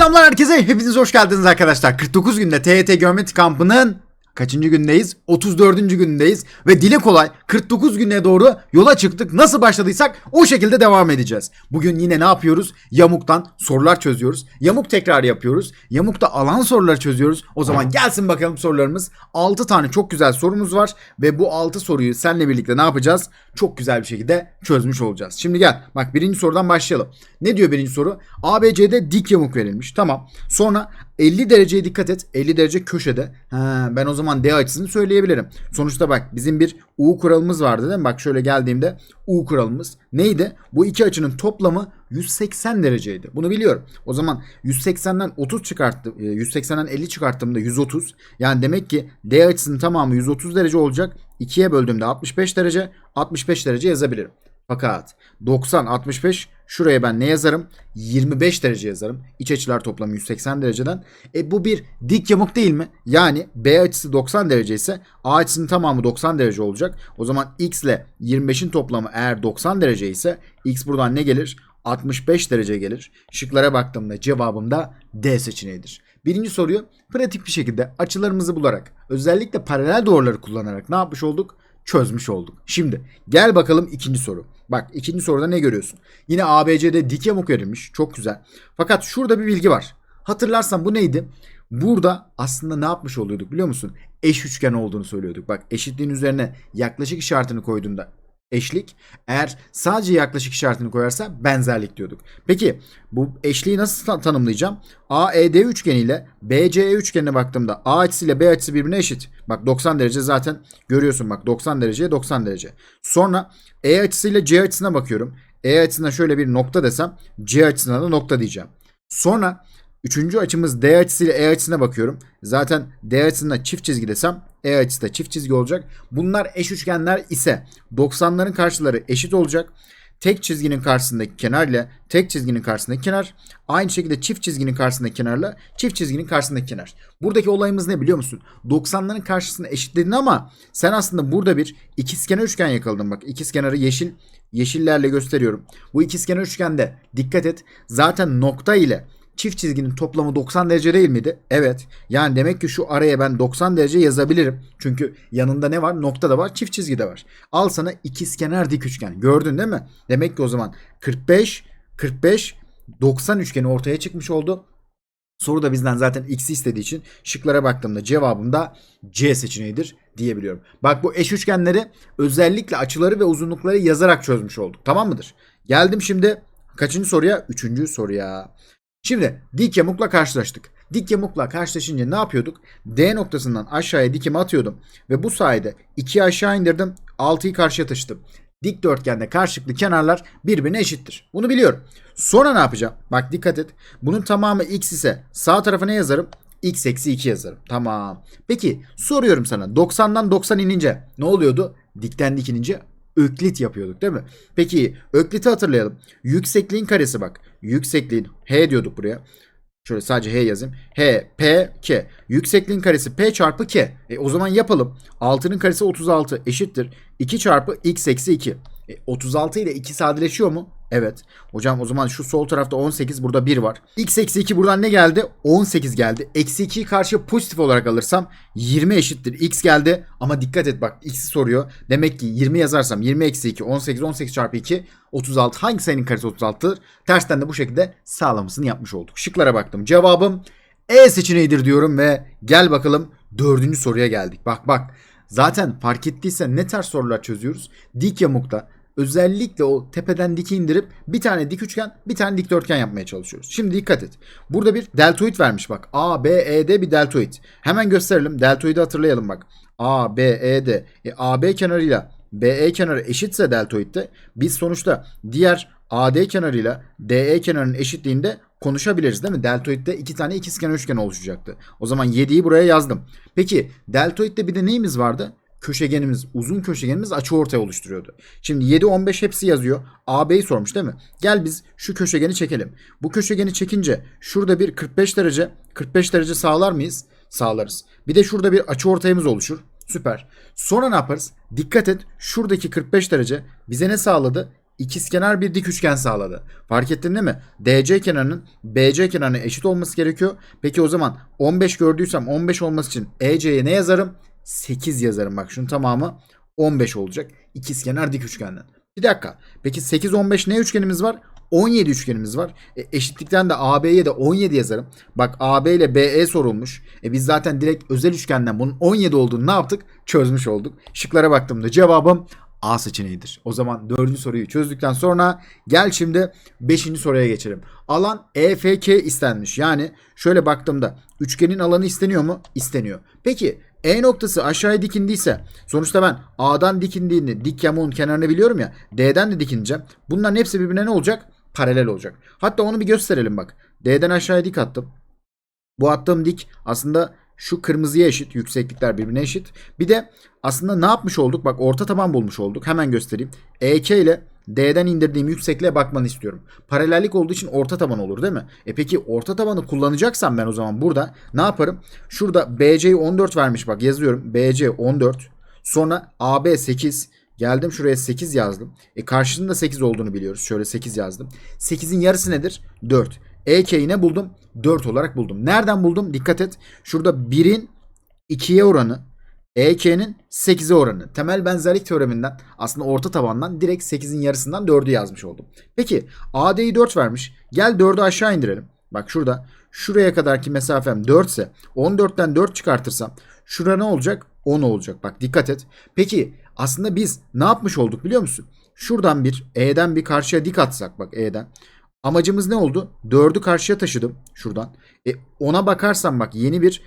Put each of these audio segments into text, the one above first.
Selamlar herkese. Hepiniz hoş geldiniz arkadaşlar. 49 günde TYT Geometri Kampı'nın kaçıncı gündeyiz? 34. gündeyiz ve dile kolay 49 güne doğru yola çıktık. Nasıl başladıysak o şekilde devam edeceğiz. Bugün yine ne yapıyoruz? Yamuk'tan sorular çözüyoruz. Yamuk tekrar yapıyoruz. Yamuk'ta alan soruları çözüyoruz. O zaman gelsin bakalım sorularımız. 6 tane çok güzel sorumuz var ve bu 6 soruyu seninle birlikte ne yapacağız? Çok güzel bir şekilde çözmüş olacağız. Şimdi gel bak birinci sorudan başlayalım. Ne diyor birinci soru? ABC'de dik yamuk verilmiş. Tamam. Sonra 50 dereceye dikkat et. 50 derece köşede. Ha, ben o zaman D açısını söyleyebilirim. Sonuçta bak bizim bir U kuralımız vardı değil mi? Bak şöyle geldiğimde U kuralımız neydi? Bu iki açının toplamı 180 dereceydi. Bunu biliyorum. O zaman 180'den 30 çıkarttım. 180'den 50 çıkarttığımda 130. Yani demek ki D açısının tamamı 130 derece olacak. 2'ye böldüğümde 65 derece. 65 derece yazabilirim. Fakat 90, 65 şuraya ben ne yazarım? 25 derece yazarım. İç açılar toplamı 180 dereceden. E bu bir dik yamuk değil mi? Yani B açısı 90 derece ise A açısının tamamı 90 derece olacak. O zaman X ile 25'in toplamı eğer 90 derece ise X buradan ne gelir? 65 derece gelir. Şıklara baktığımda cevabım da D seçeneğidir. Birinci soruyu pratik bir şekilde açılarımızı bularak özellikle paralel doğruları kullanarak ne yapmış olduk? Çözmüş olduk. Şimdi gel bakalım ikinci soru. Bak ikinci soruda ne görüyorsun? Yine ABC'de dik yamuk verilmiş. Çok güzel. Fakat şurada bir bilgi var. Hatırlarsan bu neydi? Burada aslında ne yapmış oluyorduk biliyor musun? Eş üçgen olduğunu söylüyorduk. Bak eşitliğin üzerine yaklaşık işaretini koyduğunda eşlik. Eğer sadece yaklaşık işaretini koyarsa benzerlik diyorduk. Peki bu eşliği nasıl ta- tanımlayacağım? AED üçgeniyle BCE üçgenine baktığımda A açısı ile B açısı birbirine eşit. Bak 90 derece zaten görüyorsun bak 90 dereceye 90 derece. Sonra E açısıyla C açısına bakıyorum. E açısına şöyle bir nokta desem C açısına da nokta diyeceğim. Sonra Üçüncü açımız D açısıyla E açısına bakıyorum. Zaten D açısına çift çizgi desem E açısı da çift çizgi olacak. Bunlar eş üçgenler ise 90'ların karşıları eşit olacak. Tek çizginin karşısındaki kenar ile tek çizginin karşısındaki kenar aynı şekilde çift çizginin karşısındaki kenarla çift çizginin karşısındaki kenar. Buradaki olayımız ne biliyor musun? 90'ların karşısını eşitledin ama sen aslında burada bir ikizkenar üçgen yakaladın bak. İkizkenarı yeşil yeşillerle gösteriyorum. Bu ikizkenar üçgende dikkat et. Zaten nokta ile çift çizginin toplamı 90 derece değil miydi? Evet. Yani demek ki şu araya ben 90 derece yazabilirim. Çünkü yanında ne var? Nokta da var, çift çizgi de var. Al sana ikizkenar dik üçgen. Gördün değil mi? Demek ki o zaman 45 45 90 üçgeni ortaya çıkmış oldu. Soru da bizden zaten x'i istediği için şıklara baktığımda cevabım da C seçeneğidir diyebiliyorum. Bak bu eş üçgenleri özellikle açıları ve uzunlukları yazarak çözmüş olduk. Tamam mıdır? Geldim şimdi kaçıncı soruya? Üçüncü soruya. Şimdi dik yamukla karşılaştık. Dik yamukla karşılaşınca ne yapıyorduk? D noktasından aşağıya dikimi atıyordum. Ve bu sayede 2'yi aşağı indirdim. 6'yı karşıya taşıdım. Dikdörtgende karşılıklı kenarlar birbirine eşittir. Bunu biliyorum. Sonra ne yapacağım? Bak dikkat et. Bunun tamamı x ise sağ tarafa ne yazarım? x eksi 2 yazarım. Tamam. Peki soruyorum sana. 90'dan 90 inince ne oluyordu? Dikten dik inince öklit yapıyorduk değil mi? Peki ökliti hatırlayalım. Yüksekliğin karesi bak. Yüksekliğin h diyorduk buraya. Şöyle sadece h yazayım. H, P, K. Yüksekliğin karesi P çarpı K. E, o zaman yapalım. 6'nın karesi 36 eşittir. 2 çarpı x eksi 2. E, 36 ile 2 sadeleşiyor mu? Evet. Hocam o zaman şu sol tarafta 18 burada 1 var. x eksi 2 buradan ne geldi? 18 geldi. Eksi 2'yi karşıya pozitif olarak alırsam 20 eşittir. x geldi ama dikkat et bak x'i soruyor. Demek ki 20 yazarsam 20 eksi 2 18 18 çarpı 2 36. Hangi sayının karesi 36'dır? Tersten de bu şekilde sağlamasını yapmış olduk. Şıklara baktım. Cevabım E seçeneğidir diyorum ve gel bakalım dördüncü soruya geldik. Bak bak. Zaten fark ettiysen ne ters sorular çözüyoruz? Dik yamukta özellikle o tepeden diki indirip bir tane dik üçgen bir tane dikdörtgen yapmaya çalışıyoruz. Şimdi dikkat et. Burada bir deltoid vermiş bak. A, B, E'de bir deltoid. Hemen gösterelim. Deltoidi hatırlayalım bak. A, B, E'de. E, AB kenarıyla BE kenarı eşitse deltoidde biz sonuçta diğer AD kenarıyla DE kenarının eşitliğinde konuşabiliriz değil mi? Deltoidde iki tane ikizkenar üçgen oluşacaktı. O zaman 7'yi buraya yazdım. Peki deltoidde bir de neyimiz vardı? Köşegenimiz, uzun köşegenimiz açı ortaya oluşturuyordu. Şimdi 7, 15 hepsi yazıyor. AB'yi sormuş değil mi? Gel biz şu köşegeni çekelim. Bu köşegeni çekince şurada bir 45 derece, 45 derece sağlar mıyız? Sağlarız. Bir de şurada bir açı ortayımız oluşur. Süper. Sonra ne yaparız? Dikkat et şuradaki 45 derece bize ne sağladı? ikizkenar bir dik üçgen sağladı. Fark ettin değil mi? DC kenarının BC kenarına eşit olması gerekiyor. Peki o zaman 15 gördüysem 15 olması için EC'ye ne yazarım? 8 yazarım. Bak şunun tamamı 15 olacak. İkizkenar dik üçgenden. Bir dakika. Peki 8 15 ne üçgenimiz var? 17 üçgenimiz var. E, eşitlikten de AB'ye de 17 yazarım. Bak AB ile BE sorulmuş. E biz zaten direkt özel üçgenden bunun 17 olduğunu ne yaptık? Çözmüş olduk. Şıklara baktığımda cevabım A seçeneğidir. O zaman dördüncü soruyu çözdükten sonra gel şimdi beşinci soruya geçelim. Alan EFK istenmiş. Yani şöyle baktığımda üçgenin alanı isteniyor mu? İsteniyor. Peki E noktası aşağıya dikindiyse sonuçta ben A'dan dikindiğini dik yamuğun kenarını biliyorum ya D'den de dikineceğim. Bunların hepsi birbirine ne olacak? Paralel olacak. Hatta onu bir gösterelim bak. D'den aşağıya dik attım. Bu attığım dik aslında şu kırmızıya eşit. Yükseklikler birbirine eşit. Bir de aslında ne yapmış olduk? Bak orta taban bulmuş olduk. Hemen göstereyim. EK ile D'den indirdiğim yüksekliğe bakmanı istiyorum. Paralellik olduğu için orta taban olur değil mi? E peki orta tabanı kullanacaksam ben o zaman burada ne yaparım? Şurada BC'yi 14 vermiş bak yazıyorum. BC 14. Sonra AB 8. Geldim şuraya 8 yazdım. E karşısında 8 olduğunu biliyoruz. Şöyle 8 yazdım. 8'in yarısı nedir? 4. EK'yi ne buldum? 4 olarak buldum. Nereden buldum? Dikkat et. Şurada 1'in 2'ye oranı, EK'nin 8'e oranı. Temel benzerlik teoreminden aslında orta tabandan direkt 8'in yarısından 4'ü yazmış oldum. Peki AD'yi 4 vermiş. Gel 4'ü aşağı indirelim. Bak şurada şuraya kadarki mesafem 4 ise 14'ten 4 çıkartırsam şura ne olacak? 10 olacak. Bak dikkat et. Peki aslında biz ne yapmış olduk biliyor musun? Şuradan bir E'den bir karşıya dik atsak bak E'den. Amacımız ne oldu? 4'ü karşıya taşıdım şuradan. E ona bakarsam bak yeni bir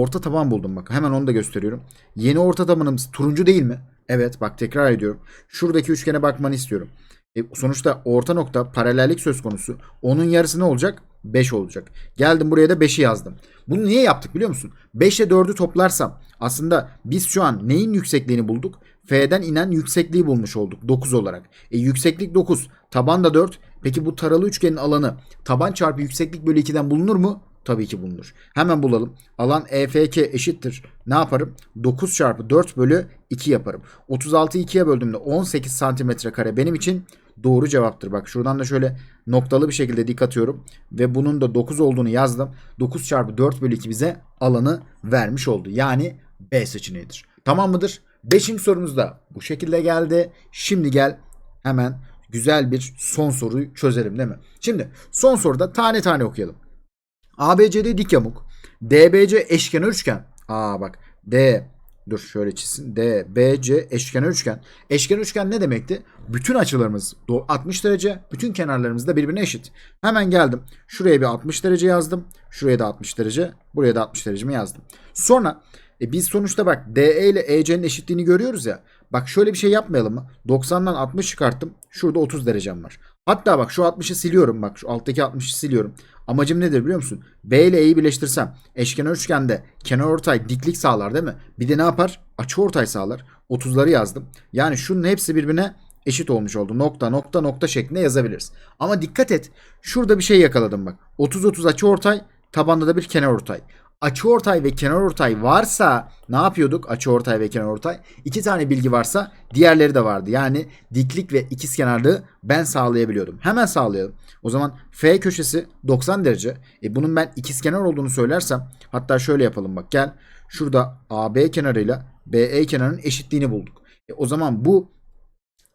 orta taban buldum bak. Hemen onu da gösteriyorum. Yeni orta tabanımız turuncu değil mi? Evet bak tekrar ediyorum. Şuradaki üçgene bakmanı istiyorum. E, sonuçta orta nokta paralellik söz konusu. Onun yarısı ne olacak? 5 olacak. Geldim buraya da 5'i yazdım. Bunu niye yaptık biliyor musun? 5 ile 4'ü toplarsam aslında biz şu an neyin yüksekliğini bulduk? F'den inen yüksekliği bulmuş olduk 9 olarak. E, yükseklik 9, taban da 4. Peki bu taralı üçgenin alanı taban çarpı yükseklik bölü 2'den bulunur mu? Tabii ki bulunur. Hemen bulalım. Alan EFK eşittir. Ne yaparım? 9 çarpı 4 bölü 2 yaparım. 36'yı 2'ye böldüğümde 18 santimetre kare benim için doğru cevaptır. Bak şuradan da şöyle noktalı bir şekilde dik atıyorum. Ve bunun da 9 olduğunu yazdım. 9 çarpı 4 bölü 2 bize alanı vermiş oldu. Yani B seçeneğidir. Tamam mıdır? Beşinci sorumuz da bu şekilde geldi. Şimdi gel hemen güzel bir son soruyu çözelim değil mi? Şimdi son soruda tane tane okuyalım. ABCD dik yamuk. DBC eşkenar üçgen. Aa bak D dur şöyle çizsin. DBC eşkenar üçgen. Eşkenar üçgen ne demekti? Bütün açılarımız 60 derece, bütün kenarlarımız da birbirine eşit. Hemen geldim. Şuraya bir 60 derece yazdım. Şuraya da 60 derece, buraya da 60 derecemi yazdım. Sonra e biz sonuçta bak DE ile EC'nin eşitliğini görüyoruz ya. Bak şöyle bir şey yapmayalım mı? 90'dan 60 çıkarttım. Şurada 30 derecem var. Hatta bak şu 60'ı siliyorum. Bak şu alttaki 60'ı siliyorum. Amacım nedir biliyor musun? B ile E'yi birleştirsem eşkenar üçgende kenar ortay diklik sağlar değil mi? Bir de ne yapar? Açı ortay sağlar. 30'ları yazdım. Yani şunun hepsi birbirine eşit olmuş oldu. Nokta nokta nokta şeklinde yazabiliriz. Ama dikkat et. Şurada bir şey yakaladım bak. 30-30 açı ortay. Tabanda da bir kenar ortay. Açı ortay ve kenar ortay varsa ne yapıyorduk? Açı ortay ve kenar ortay. İki tane bilgi varsa diğerleri de vardı. Yani diklik ve ikizkenarlığı ben sağlayabiliyordum. Hemen sağlayalım. O zaman F köşesi 90 derece. E bunun ben ikizkenar olduğunu söylersem hatta şöyle yapalım bak gel. Şurada AB kenarıyla BE kenarının eşitliğini bulduk. E o zaman bu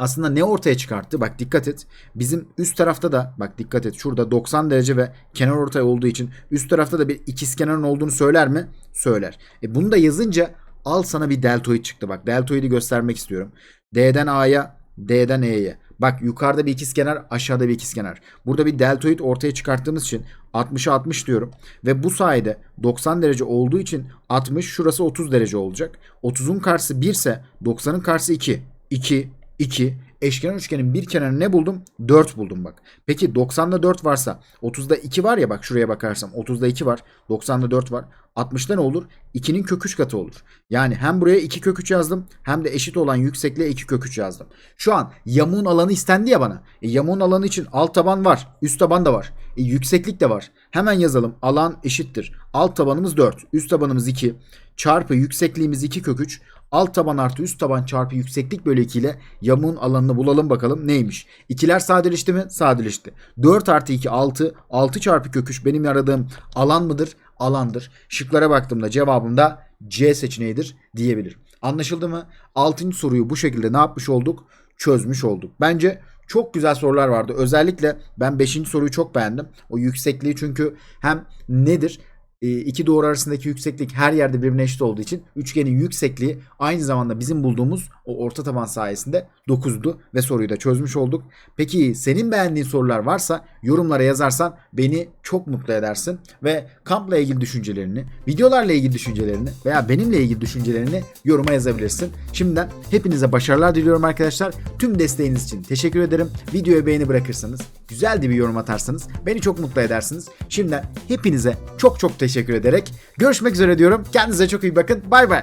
aslında ne ortaya çıkarttı? Bak dikkat et. Bizim üst tarafta da bak dikkat et. Şurada 90 derece ve kenar ortay olduğu için üst tarafta da bir ikizkenarın olduğunu söyler mi? Söyler. E bunu da yazınca al sana bir deltoid çıktı. Bak deltoidi göstermek istiyorum. D'den A'ya, D'den E'ye. Bak yukarıda bir ikizkenar, aşağıda bir ikizkenar. Burada bir deltoid ortaya çıkarttığımız için 60'a 60 diyorum. Ve bu sayede 90 derece olduğu için 60 şurası 30 derece olacak. 30'un karşısı 1 ise 90'ın karşısı 2. 2, 2. Eşkenar üçgenin bir kenarını ne buldum? 4 buldum bak. Peki 90'da 4 varsa 30'da 2 var ya bak şuraya bakarsam 30'da 2 var. 90'da 4 var. 60'da ne olur? 2'nin kök 3 katı olur. Yani hem buraya 2 kök 3 yazdım hem de eşit olan yüksekliğe 2 kök 3 yazdım. Şu an yamuğun alanı istendi ya bana. E, yamuğun alanı için alt taban var. Üst taban da var. E, yükseklik de var. Hemen yazalım. Alan eşittir. Alt tabanımız 4. Üst tabanımız 2. Çarpı yüksekliğimiz 2 kök 3. alt taban artı üst taban çarpı yükseklik bölü 2 ile yamuğun alanını bulalım bakalım neymiş. İkiler sadeleşti mi? Sadeleşti. 4 artı 2 6. 6 çarpı kök 3 benim aradığım alan mıdır? Alandır. Şıklara baktığımda cevabım da C seçeneğidir diyebilirim. Anlaşıldı mı? 6. soruyu bu şekilde ne yapmış olduk? Çözmüş olduk. Bence çok güzel sorular vardı. Özellikle ben 5. soruyu çok beğendim. O yüksekliği çünkü hem nedir? E, iki doğru arasındaki yükseklik her yerde birbirine eşit olduğu için üçgenin yüksekliği aynı zamanda bizim bulduğumuz o orta taban sayesinde 9'du ve soruyu da çözmüş olduk. Peki senin beğendiğin sorular varsa yorumlara yazarsan beni çok mutlu edersin ve kampla ilgili düşüncelerini, videolarla ilgili düşüncelerini veya benimle ilgili düşüncelerini yoruma yazabilirsin. Şimdiden hepinize başarılar diliyorum arkadaşlar. Tüm desteğiniz için teşekkür ederim. Videoya beğeni bırakırsanız, güzel de bir yorum atarsanız beni çok mutlu edersiniz. Şimdiden hepinize çok çok teşekkür ederek görüşmek üzere diyorum. Kendinize çok iyi bakın. Bay bay.